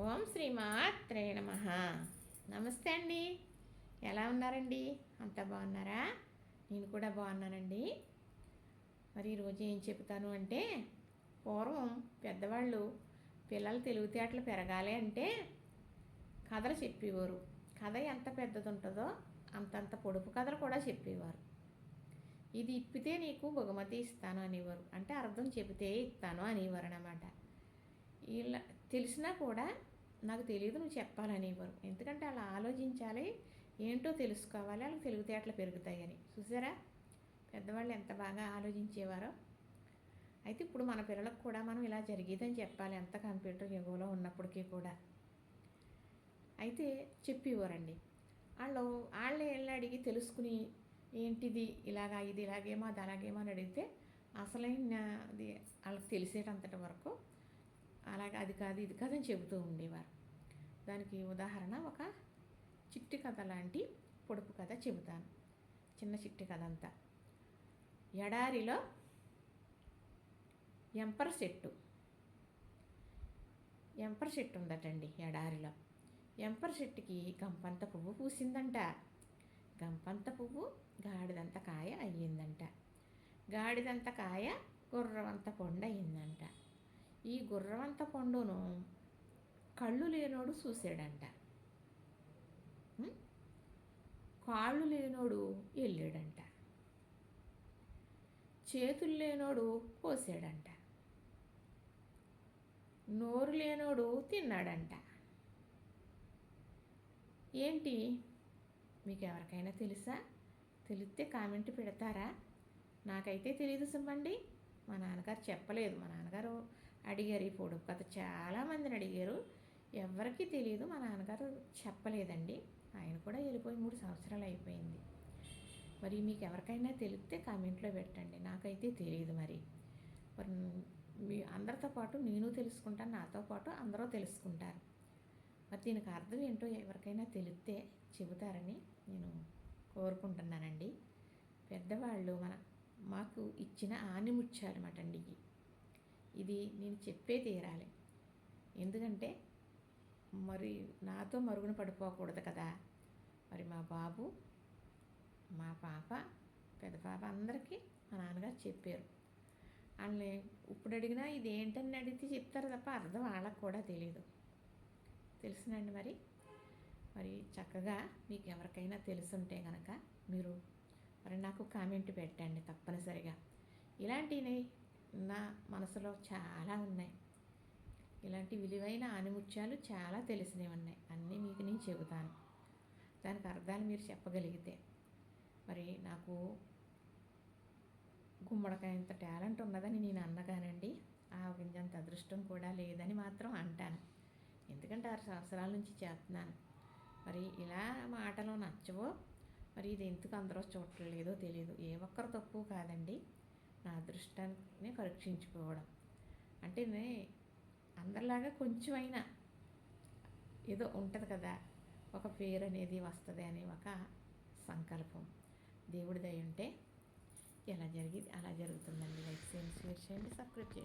ఓం శ్రీమాత్రే నమ. నమస్తే అండి. ఎలా ఉన్నారండి? అంత బాగున్నారా? నేను కూడా బాగున్నానండి. మరి ఈరోజు ఏం చెప్తాను అంటే పూర్వం పెద్దవాళ్ళు పిల్లలు తెలివితేటలు పెరగాలి అంటే కథలు చెప్పేవారు. కథ ఎంత పెద్దది ఉంటుందో అంతంత పొడుపు కథలు కూడా చెప్పేవారు. ఇది ఇప్పితే నీకు బహుమతి ఇస్తాను అనేవారు. అంటే అర్థం చెబితే ఇస్తాను అనేవారు అన్నమాట ఇలా తెలిసినా కూడా నాకు తెలియదు నువ్వు చెప్పాలనేవారు ఎందుకంటే అలా ఆలోచించాలి ఏంటో తెలుసుకోవాలి వాళ్ళకి తెలివితేటలు పెరుగుతాయని. చూసారా? పెద్దవాళ్ళు ఎంత బాగా ఆలోచించేవారో. అయితే ఇప్పుడు మన పిల్లలకు కూడా మనం ఇలా జరిగేదని చెప్పాలి ఎంత కంప్యూటర్ యుగంలో ఉన్నప్పటికీ కూడా. అయితే చెప్పేవారండి. వాళ్ళు వాళ్ళే వెళ్ళి అడిగి తెలుసుకుని ఏంటిది ఇలాగా ఇది ఇలాగేమో అది అలాగేమో అని అడిగితే అసలైన అది వాళ్ళకి తెలిసేటంతటి వరకు అలాగే అది కాదు ఇది కాదని చెబుతూ ఉండేవారు. దానికి ఉదాహరణ ఒక చిట్టి కథ లాంటి పొడుపు కథ చెబుతాను. చిన్న చిట్టి కథ అంతా. ఎడారిలో ఎంపర చెట్టు. ఎంపర చెట్టు ఉందటండి ఎడారిలో. ఎంపర చెట్టుకి గంపంత పువ్వు పూసిందంట. గంపంత పువ్వు గాడిదంత కాయ అయ్యిందంట. గాడిదంత కాయ గుర్రవంత పొండ అయ్యిందంట ఈ గుర్రవంత పండును కళ్ళు లేనోడు చూసాడంట కాళ్ళు లేనోడు వెళ్ళాడంట. చేతులు లేనోడు కోసాడంట. నోరు లేనోడు తిన్నాడంట. ఏంటి? మీకు ఎవరికైనా తెలుసా? తెలిస్తే కామెంట్ పెడతారా? నాకైతే తెలియదు సుమ్మండి. మా నాన్నగారు చెప్పలేదు. మా నాన్నగారు అడిగారు ఈ పొడుపు కథ చాలామందిని అడిగారు. ఎవరికీ తెలియదు మా నాన్నగారు చెప్పలేదండి. ఆయన కూడా వెళ్ళిపోయి మూడు సంవత్సరాలు అయిపోయింది. మరి మీకు ఎవరికైనా తెలిస్తే కామెంట్లో పెట్టండి. నాకైతే తెలియదు మరి. మరి మీ అందరితో పాటు నేను తెలుసుకుంటాను నాతో పాటు అందరూ తెలుసుకుంటారు. మరి దీనికి అర్థం ఏంటో ఎవరికైనా తెలిస్తే చెబుతారని నేను కోరుకుంటున్నానండి. పెద్దవాళ్ళు మన మాకు ఇచ్చిన ఆనిముత్యాలు అన్నమాట అండి ఇది నేను చెప్పే తీరాలి. ఎందుకంటే మరి నాతో మరుగున పడిపోకూడదు కదా. మరి మా బాబు మా పాప పెద్ద పాప అందరికీ మా నాన్నగారు చెప్పారు. వాళ్ళని ఇప్పుడు అడిగినా ఇది ఏంటని అడిగితే చెప్తారు తప్ప అర్థం వాళ్ళకు కూడా తెలియదు తెలుసునండి మరి. మరి చక్కగా మీకు ఎవరికైనా తెలుసుంటే కనుక మీరు మరి నాకు కామెంట్ పెట్టండి తప్పనిసరిగా. ఇలాంటివి నా మనసులో చాలా ఉన్నాయి. ఇలాంటి విలువైన ఆనిముత్యాలు చాలా తెలిసినవి ఉన్నాయి. అన్నీ మీకు నేను చెబుతాను. దానికి అర్థాలు మీరు చెప్పగలిగితే. మరి నాకు గుమ్మడికాయ ఇంత టాలెంట్ ఉన్నదని నేను అన్నగానండి. ఆ గింజంత అదృష్టం కూడా లేదని మాత్రం అంటాను. ఎందుకంటే ఆరు సంవత్సరాల నుంచి చేస్తున్నాను. మరి ఇలా మాటలు నచ్చవో మరి ఇది ఎందుకు అందరూ చూడలేదో తెలియదు ఏ ఒక్కరు తప్పు కాదండి. నా అదృష్టాన్ని పరీక్షించుకోవడం. అంటే అందరిలాగా కొంచెం అయినా ఏదో ఉంటుంది కదా ఒక పేరు అనేది వస్తుంది అని ఒక సంకల్పం. దేవుడిదై ఉంటే ఎలా జరిగింది అలా జరుగుతుందండి. లైక్ చేయండి షేర్ చేయండి సబ్స్క్రైబ్ చేయండి.